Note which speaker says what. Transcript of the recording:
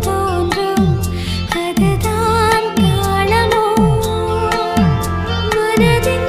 Speaker 1: தோன்றும். அதுதான் காலமோ மனதின்